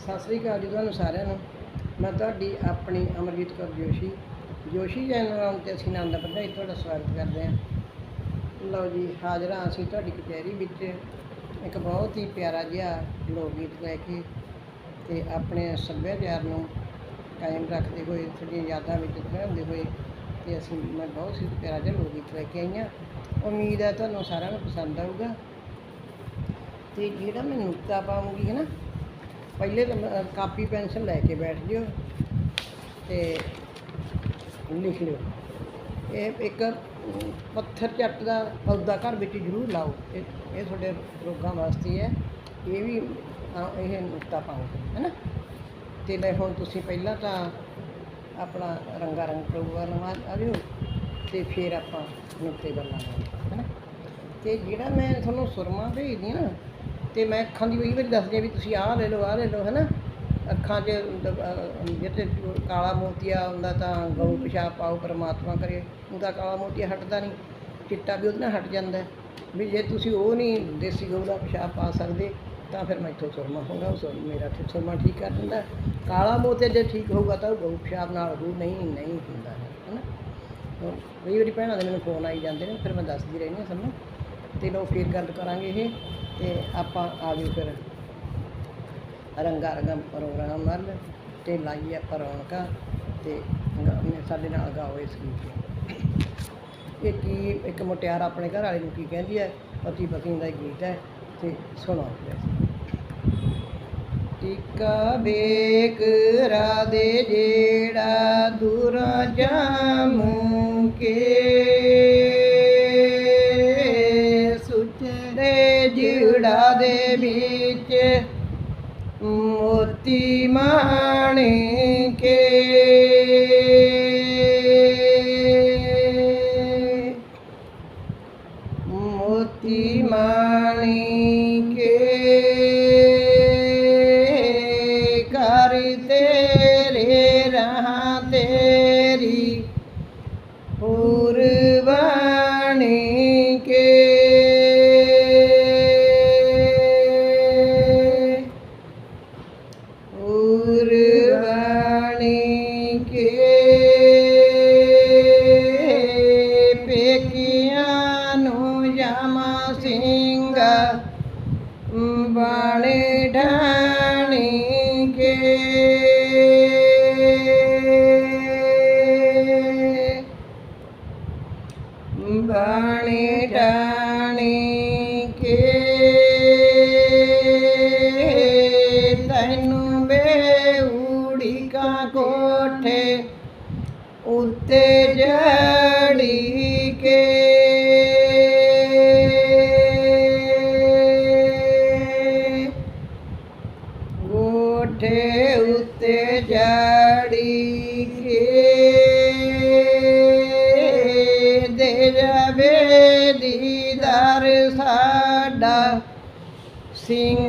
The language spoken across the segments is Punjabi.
ਸਤਿ ਸ੍ਰੀ ਅਕਾਲ ਜੀ ਤੁਹਾਨੂੰ ਸਾਰਿਆਂ ਨੂੰ। ਮੈਂ ਤੁਹਾਡੀ ਆਪਣੀ ਅਮਰਜੀਤ ਕੌਰ ਜੋਸ਼ੀ। ਜੋਸ਼ੀ ਚੈਨਲ ਤੇ ਅਸੀਂ ਆਨੰਦ ਵਧਾਈ ਤੁਹਾਡਾ ਸਵਾਗਤ ਕਰਦੇ ਹਾਂ। ਲਓ ਜੀ, ਹਾਜ਼ਰ ਹਾਂ ਅਸੀਂ ਤੁਹਾਡੀ ਕਚਹਿਰੀ ਵਿੱਚ। ਇੱਕ ਬਹੁਤ ਹੀ ਪਿਆਰਾ ਜਿਹਾ ਲੋਕ ਗੀਤ ਲੈ ਕੇ ਤੇ ਆਪਣੇ ਸੱਭਿਆਚਾਰ ਨੂੰ ਕਾਇਮ ਰੱਖਦੇ ਹੋਏ ਤੁਹਾਡੀਆਂ ਯਾਦਾਂ ਵਿੱਚ ਰਹਿੰਦੇ ਹੋਏ ਤੇ ਅਸੀਂ ਮੈਂ ਬਹੁਤ ਹੀ ਪਿਆਰਾ ਜਿਹਾ ਲੋਕ ਗੀਤ ਲੈ ਕੇ ਆਈ ਹਾਂ। ਉਮੀਦ ਹੈ ਤੁਹਾਨੂੰ ਸਾਰਿਆਂ ਨੂੰ ਪਸੰਦ ਆਊਗਾ। ਤੇ ਜਿਹੜਾ ਮੈਂ ਨੁਕਤਾ ਪਾਉਂਗੀ ਹੈ ਨਾ ਪਹਿਲੇ ਤਾਂ ਮੈਂ ਕਾਪੀ ਪੈਨਸਲ ਲੈ ਕੇ ਬੈਠ ਜਿਓ ਤੇ ਲਿਖ ਲਿਓ। ਇਹ ਇੱਕ ਪੱਥਰ ਚੱਟ ਦਾ ਪੌਦਾ ਘਰ ਵਿੱਚ ਜ਼ਰੂਰ ਲਾਓ। ਇਹ ਇਹ ਤੁਹਾਡੇ ਰੋਗਾਂ ਵਾਸਤੇ ਹੈ। ਇਹ ਵੀ ਇਹ ਨੁਕਤਾ ਪਾਓ ਹੈ ਨਾ ਤੇ ਲੈ ਹੁਣ ਤੁਸੀਂ ਪਹਿਲਾਂ ਤਾਂ ਆਪਣਾ ਰੰਗਾ ਰੰਗ ਪ੍ਰੋਗਰਾਮ ਲਵਾ ਆਇਓ ਤੇ ਫਿਰ ਆਪਾਂ ਨੁਕਤੇ ਵੱਲ ਆਵਾਂਗੇ ਹੈ ਨਾ ਤੇ ਜਿਹੜਾ ਮੈਂ ਤੁਹਾਨੂੰ ਸੁਰਮਾ ਭੇਜਦੀ ਹਾਂ ਨਾ ਤੇ ਮੈਂ ਅੱਖਾਂ ਦੀ ਕਈ ਵਾਰੀ ਦੱਸਦੀ ਹਾਂ ਵੀ ਤੁਸੀਂ ਆਹ ਲੈ ਲਓ, ਆਹ ਲੈ ਲਓ ਹੈ ਨਾ ਅੱਖਾਂ 'ਚ ਜਿੱਥੇ ਕਾਲਾ ਮੋਤੀਆ ਹੁੰਦਾ ਤਾਂ ਗਊ ਪਿਸ਼ਾਬ ਪਾਓ, ਪਰਮਾਤਮਾ ਕਰੇ, ਉਹਦਾ ਕਾਲਾ ਮੋਤੀਆ ਹਟਦਾ ਨਹੀਂ, ਚਿੱਟਾ ਵੀ ਉਹਦੇ ਨਾਲ ਹਟ ਜਾਂਦਾ ਵੀ ਜੇ ਤੁਸੀਂ ਉਹ ਨਹੀਂ ਦੇਸੀ ਗਊ ਦਾ ਪਿਸ਼ਾਬ ਪਾ ਸਕਦੇ, ਤਾਂ ਫਿਰ ਮੈਂ ਇੱਥੋਂ ਸੁਰਮਾ ਹੋਊਗਾ, ਉਹ ਸੁਰ- ਮੇਰਾ ਤੇ ਸੁਰਮਾ ਠੀਕ ਕਰ ਦਿੰਦਾ ਕਾਲਾ ਮੋਤੀਆ ਜੇ ਠੀਕ ਹੋਊਗਾ ਤਾਂ ਉਹ ਗਊ ਪਿਸ਼ਾਬ ਨਾਲ ਹੋਊ, ਨਹੀਂ ਨਹੀਂ ਹੁੰਦਾ ਹੈ ਨਾ ਕਈ ਵਾਰੀ ਭੈਣਾਂ ਦੇ ਮੈਨੂੰ ਫੋਨ ਆਈ ਜਾਂਦੇ ਨੇ, ਫਿਰ ਮੈਂ ਦੱਸਦੀ ਰਹਿੰਦੀ ਹਾਂ ਸਭ ਨੂੰ ਤੇ ਲੋ ਫਿਰ ਗੱਲ ਕਰਾਂਗੇ ਇਹ। ਤੇ ਆਪਾਂ ਆ ਗਏ ਫਿਰ ਰੰਗਾ ਰੰਗਾ ਪ੍ਰੋਗਰਾਮ ਵੱਲ ਤੇ ਲਾਈਏ ਆਪਾਂ ਰੌਣਕਾਂ ਤੇ ਗਾ- ਸਾਡੇ ਨਾਲ ਗਾਓ ਇਸ ਗੀਤ ਇਹ ਕੀ ਇੱਕ ਮੁਟਿਆਰ ਆਪਣੇ ਘਰ ਵਾਲੇ ਨੂੰ ਕੀ ਕਹਿੰਦੀ ਹੈ? ਪਤੀ ਪਤਨੀ ਦਾ ਗੀਤ ਹੈ ਤੇ ਸੁਣੋ ਟਿੱਕਾ ਬੇਕ ਰਾਦੇ ਜਿਹੜਾ ਦੂਰਾ ਜਾਮ ਕੇ ਜਿਹੜਾ ਦੇ ਵਿੱਚ ਮੋਤੀ ਮਾਣਕੇ ਮੋਤੀ ਬਾਣੀ ਢਾਣੀ ਕੇ ਤੈਨੂੰ ਬੇਉੜੀ ਕਾ ਕੋਠੇ ਉੱਤੇ ਜੜੀ ਕੇ ਕੋਠੇ ਉੱਤੇ ਜੜੀ ਕੇ ਸਿੰਘ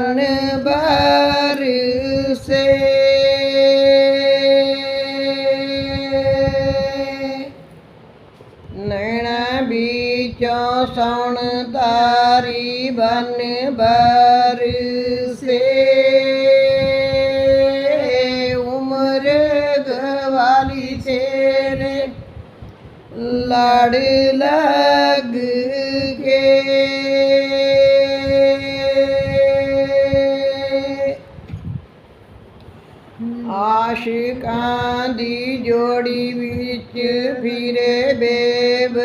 ਬਨ ਬਰਸੇ ਨੈਣਾ ਵਿੱਚੋਂ ਸੌਣ ਤਾਰੀ ਬਨ ਬਰਸੇ ਉਮਰ ਗਵਾਲੀ ਤੇਰੇ ਲੜ ਲੱਗ ਆਸ਼ਿਕਾਂ ਦੀ ਜੋੜੀ ਵਿੱਚ ਫਿਰੇ ਬੇਬ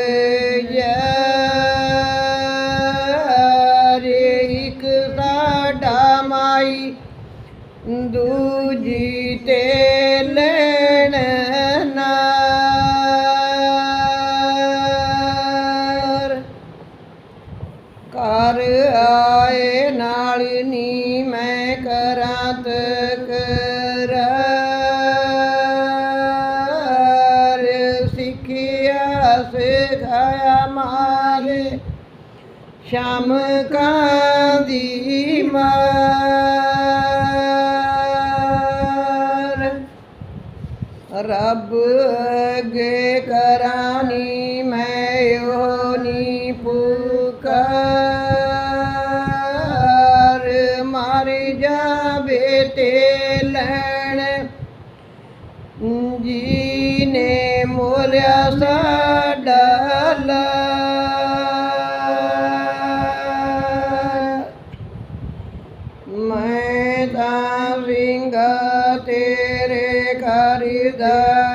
ਯਾਰ ਇੱਕ ਸਾਡਾ ਮਾਈ ਦੂਜੀ ਸਿਖਾਇਆ ਮਾਰੇ, ਸ਼ਾਮ ਕਾਂਦੀ ਮਾਰ। ਰੱਬ ਅਗੇ ਕਰਾਨੀ, ਮੈਂ ਯੋਨੀ ਪੁਕਾਰ। ਮਰ ਜਾਵੇ ਤੇ ਲੈਣ, ਜੀ ਨੇ ਮੋਲਿਆ ਸਾ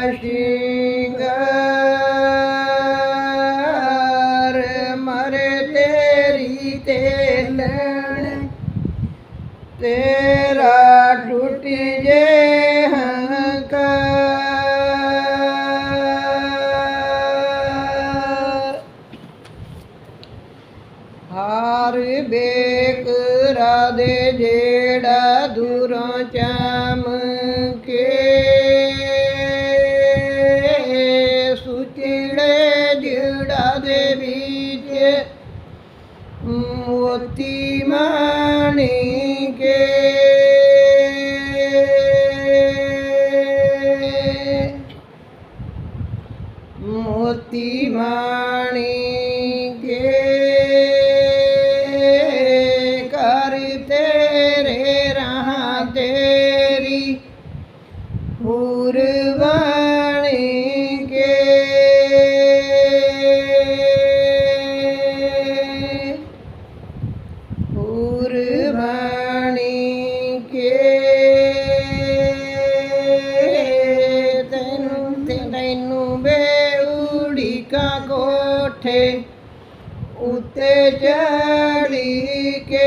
ਸ਼ਿੰਗਾਰ ਮਰੇ ਤੇਰੀ ਤੇ ਲੈਣ ਤੇਰਾ ਟੁੱਟ ਜੇ ਕੋਠੇ ਉੱਤੇ ਚੜੀ ਕੇ।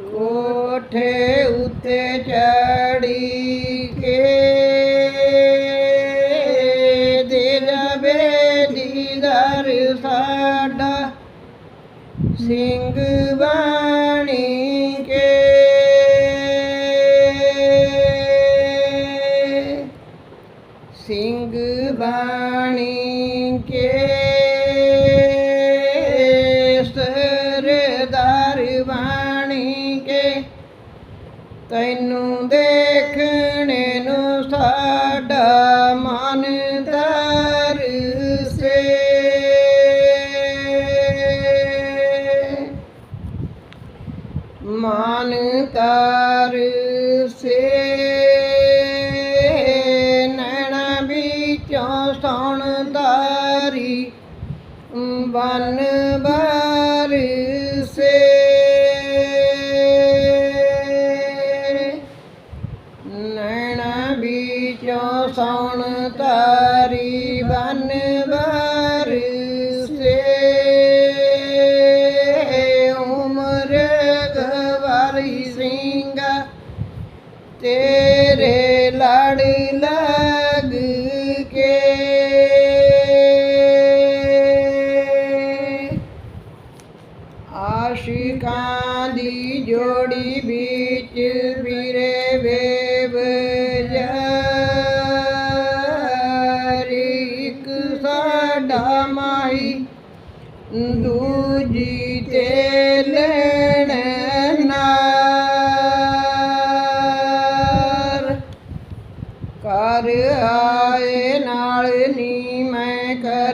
ਕੋਠੇ ਉੱਤੇ ਚੜੀ ਕੇ। ਦੇ ਜਾਵੇ ਦੀਦਾਰ ਸਾਡਾ ਸਿੰਘ ਬਾਣੀ ਵਿੱਚੋਂ ਸੌਣ ਤਾਰੀ ਬਨ ਬਰਸੇ ਉਮਰ ਗਵਾਰੀ ਸਿੰਘ, ਤੇਰੇ ਲੜ ਲਗ ਕੇ। ਆਸ਼ਿਕਾਂ ਦੀ ਜੋੜੀ ਵਿੱਚ ਵੀਰੇ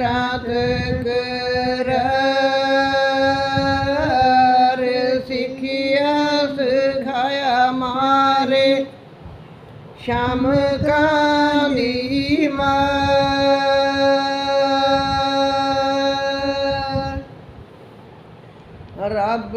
ਮੈਂ ਕਰਾਂ ਸਿੱਖਿਆ ਸਿਖਾਇਆ ਮਾਰੇ। ਸ਼ਾਮ ਕਾਲੀ ਮਾਰ। ਰੱਬ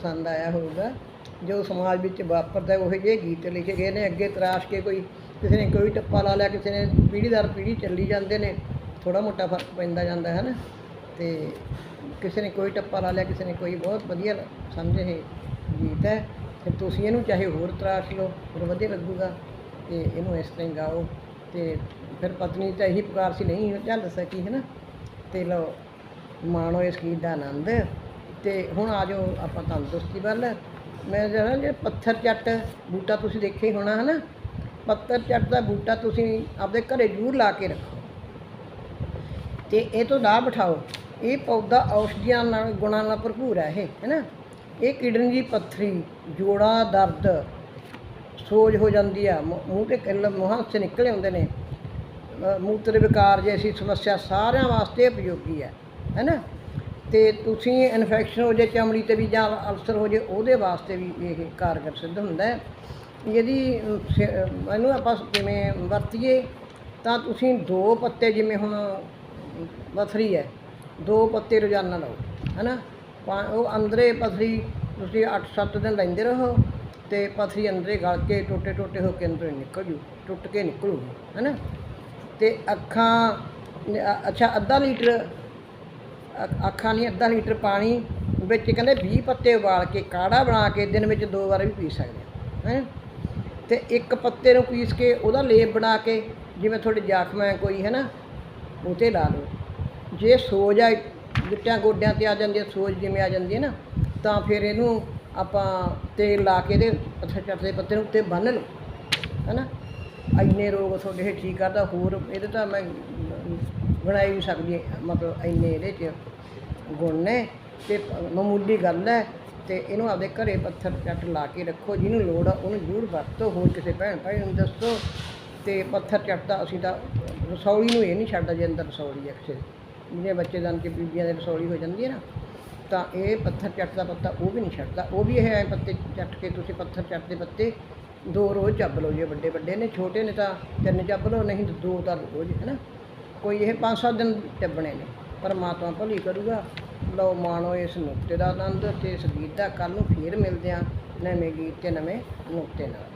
ਪਸੰਦ ਆਇਆ ਹੋਊਗਾ। ਜੋ ਸਮਾਜ ਵਿੱਚ ਵਾਪਰਦਾ ਉਹ ਜਿਹੇ ਗੀਤ ਲਿਖੇ ਗਏ ਨੇ। ਅੱਗੇ ਤਰਾਸ਼ ਕੇ ਕੋਈ ਕਿਸੇ ਨੇ ਕੋਈ ਟੱਪਾ ਲਾ ਲਿਆ, ਕਿਸੇ ਨੇ ਪੀੜ੍ਹੀ ਦਰ ਪੀੜ੍ਹੀ ਚੱਲੀ ਜਾਂਦੇ ਨੇ ਥੋੜਾ ਮੋਟਾ ਫ਼ਰਕ ਪੈਂਦਾ ਜਾਂਦਾ, ਹੈ ਨਾ? ਤੇ ਕਿਸੇ ਨੇ ਕੋਈ ਟੱਪਾ ਲਾ ਲਿਆ, ਕਿਸੇ ਨੇ ਕੋਈ ਬਹੁਤ ਵਧੀਆ ਲ- ਸਮਝੇ ਇਹ ਗੀਤ ਹੈ। ਤੇ ਤੁਸੀਂ ਇਹਨੂੰ ਚਾਹੇ ਹੋਰ ਤਰਾਸ਼ ਲਓ, ਫਿਰ ਵਧੀਆ ਲੱਗੂਗਾ। ਤੇ ਇਹਨੂੰ ਇਸ ਤਰ੍ਹਾਂ ਗਾਓ। ਤੇ ਫਿਰ ਪਤਨੀ ਤਾਂ ਇਹੀ ਪੁਕਾਰ ਸੀ, ਨਹੀਂ, ਚੱਲ ਸਕੀ ਹੈ ਨਾ? ਤੇ ਲਓ, ਮਾਣੋ ਇਸ ਗੀਤ ਦਾ ਆਨੰਦ। ਤੇ ਹੁਣ ਆ ਜਾਓ, ਆਪਾਂ ਤੰਦਰੁਸਤੀ ਵੱਲ। ਮੈਂ ਜਿਹੜਾ ਜੇ ਪੱਥਰ ਚੱਟ, ਬੂਟਾ ਤੁਸੀਂ ਦੇਖਿਆ ਹੀ ਹੋਣਾ ਹੈ ਨਾ ਪੱਥਰ ਚੱਟ ਦਾ ਬੂਟਾ ਤੁਸੀਂ ਆਪਦੇ ਘਰੇ ਜ਼ਰੂਰ ਲਾ ਕੇ ਰੱਖੋ। ਤੇ ਇਹ ਤੋਂ ਲਾਭ ਉਠਾਓ। ਇਹ ਪੌਦਾ ਔਸ਼ਧੀਆਂ ਨਾਲ, ਗੁਣਾਂ ਨਾਲ ਭਰਪੂਰ ਹੈ ਇਹ ਹੈ ਨਾ ਇਹ ਕਿਡਨੀ ਦੀ ਪੱਥਰੀ, ਜੋੜਾਂ, ਦਰਦ, ਸੋਜ ਹੋ ਜਾਂਦੀ ਆ। ਮੂੰਹ ਮੂੰਹ ਤੇ ਕਿੱਲ, ਮੂੰਹਾਂ ਸੇ ਨਿਕਲੇ ਹੁੰਦੇ ਨੇ। ਮੂਤਰ ਵਿਕਾਰ ਜੈਸੀ ਸਮੱਸਿਆ ਸਾਰਿਆਂ ਵਾਸਤੇ ਉਪਯੋਗੀ ਹੈ ਹੈ ਨਾ ਤੇ ਤੁਸੀਂ ਇਨਫੈਕਸ਼ਨ ਹੋ ਜੇ, ਚਮੜੀ ਤੇ ਵੀ ਜਾਂ ਅਲਸਰ ਹੋ ਜੇ, ਉਹਦੇ ਵਾਸਤੇ ਵੀ ਇਹ ਕਾਰਗਰ ਸਿੱਧ ਹੁੰਦਾ ਹੈ। ਯਦੀ ਇਹਨੂੰ ਆਪਾਂ ਕਿਵੇਂ ਵਰਤੀਏ, ਤਾਂ ਤੁਸੀਂ ਦੋ ਪੱਤੇ ਜਿਵੇਂ ਹੁਣ ਪਥਰੀ ਹੈ, ਦੋ ਪੱਤੇ ਰੋਜ਼ਾਨਾ ਲਓ, ਹੈਨਾ? ਪਾ- ਉਹ ਅੰਦਰੇ ਪਥਰੀ ਤੁਸੀਂ 8-7 ਦਿਨ ਲੈਂਦੇ ਰਹੋ ਤੇ ਪਥਰੀ ਅੰਦਰੇ ਗਲ ਕੇ ਟੋਟੇ ਟੋਟੇ ਹੋ ਕੇ ਅੰਦਰੋਂ ਨਿਕਲ ਜੂ, ਟੁੱਟ ਕੇ ਨਿਕਲੂਗੀ, ਹੈਨਾ? ਤੇ ਅੱਖਾਂ ਅੱਛਾ, ਅੱਧਾ ਲੀਟਰ ਅੱਖਾਂ ਲਈ ਅੱਧਾ ਲੀਟਰ ਪਾਣੀ ਵਿੱਚ ਕਹਿੰਦੇ 20 ਪੱਤੇ ਉਬਾਲ ਕੇ, ਕਾੜਾ ਬਣਾ ਕੇ ਦਿਨ ਵਿੱਚ ਦੋ ਵਾਰ ਵੀ ਪੀ ਸਕਦੇ ਹੈ ਤੇ ਇੱਕ ਪੱਤੇ ਨੂੰ ਪੀਸ ਕੇ ਉਹਦਾ ਲੇਪ ਬਣਾ ਕੇ, ਜਿਵੇਂ ਤੁਹਾਡੇ ਜ਼ਖਮ ਹੈ ਕੋਈ ਹੈ ਨਾ ਉਹ 'ਤੇ ਲਾ ਲਓ। ਜੇ ਸੋਜ ਆ, ਗਿੱਟਿਆਂ ਗੋਡਿਆਂ ਤੇ ਆ ਜਾਂਦੀ ਹੈ, ਸੋਜ ਜਿਵੇਂ ਆ ਜਾਂਦੀ ਹੈ ਨਾ, ਤਾਂ ਫਿਰ ਇਹਨੂੰ ਆਪਾਂ ਤੇਲ ਲਾ ਕੇ ਇਹਦੇ ਪੱਥਰ ਚੱਟ ਪੱਤੇ ਨੂੰ ਉੱਤੇ ਬੰਨ੍ਹ ਲਓ ਹੈ ਨਾ ਇੰਨੇ ਰੋਗ ਤੁਹਾਡੇ ਠੀਕ ਕਰਦਾ, ਹੋਰ ਇਹਦੇ ਤਾਂ ਮੈਂ ਬਣਾਈ ਨਹੀਂ ਸਕਦੀ ਮਤਲਬ ਇੰਨੇ ਇਹਦੇ 'ਚ। ਗੁਣ ਨੇ ਤੇ ਮਾਮੂਲੀ ਗੱਲ ਹੈ ਤੇ ਇਹਨੂੰ ਆਪਦੇ ਘਰੇ ਪੱਥਰ ਚੱਟ ਲਾ ਕੇ ਰੱਖੋ, ਜਿਹਨੂੰ ਲੋੜ ਆ ਉਹਨੂੰ ਜ਼ਰੂਰ ਵਰਤੋ। ਹੋਰ ਕਿਸੇ ਭੈਣ ਭਾਈ ਨੂੰ ਦੱਸੋ ਤੇ ਪੱਥਰ ਚੱਟਦਾ ਅਸੀਂ ਤਾਂ ਰਸੌਲੀ ਨੂੰ ਇਹ ਨਹੀਂ ਛੱਡਦਾ ਜੇ ਅੰਦਰ ਰਸੌਲੀ ਹੈ ਕਿਸੇ ਦੀ। ਬੱਚੇ ਜਾਣ ਕੇ ਬੀਬੀਆਂ ਦੇ ਰਸੌਲੀ ਹੋ ਜਾਂਦੀ ਹੈ ਨਾ, ਤਾਂ ਇਹ ਪੱਥਰ ਚੱਟ ਦਾ ਪੱਤਾ ਉਹ ਵੀ ਨਹੀਂ ਛੱਡਦਾ। ਉਹ ਵੀ ਇਹ ਐਂ ਪੱਤੇ ਚੱਟ ਕੇ ਤੁਸੀਂ ਪੱਥਰ ਚੱਟ ਦੇ ਪੱਤੇ ਦੋ ਰੋਜ਼ ਚੱਬ ਲਓ ਜੇ ਵੱਡੇ ਵੱਡੇ ਨੇ, ਛੋਟੇ ਨੇ ਤਾਂ ਤਿੰਨ ਚੱਬ ਲਓ, ਨਹੀਂ ਦੋ ਤਾਂ ਰੋਜ਼, ਹੈ ਨਾ। ਕੋਈ ਇਹ ਪੰਜ ਸੱਤ ਦਿਨ ਚੱਬਣੇ ਨੇ। ਪਰਮਾਤਮਾ ਭਲੀ ਕਰੂਗਾ। ਲਓ ਮਾਣੋ ਇਸ ਨੁਕਤੇ ਦਾ ਆਨੰਦ ਤੇ ਇਸ ਗੀਤ ਦਾ ਕੱਲ ਨੂੰ ਫੇਰ ਮਿਲਦੇ ਆ ਨਵੇਂ ਗੀਤ ਤੇ ਨਵੇਂ ਨੁਕਤੇ ਨਾਲ।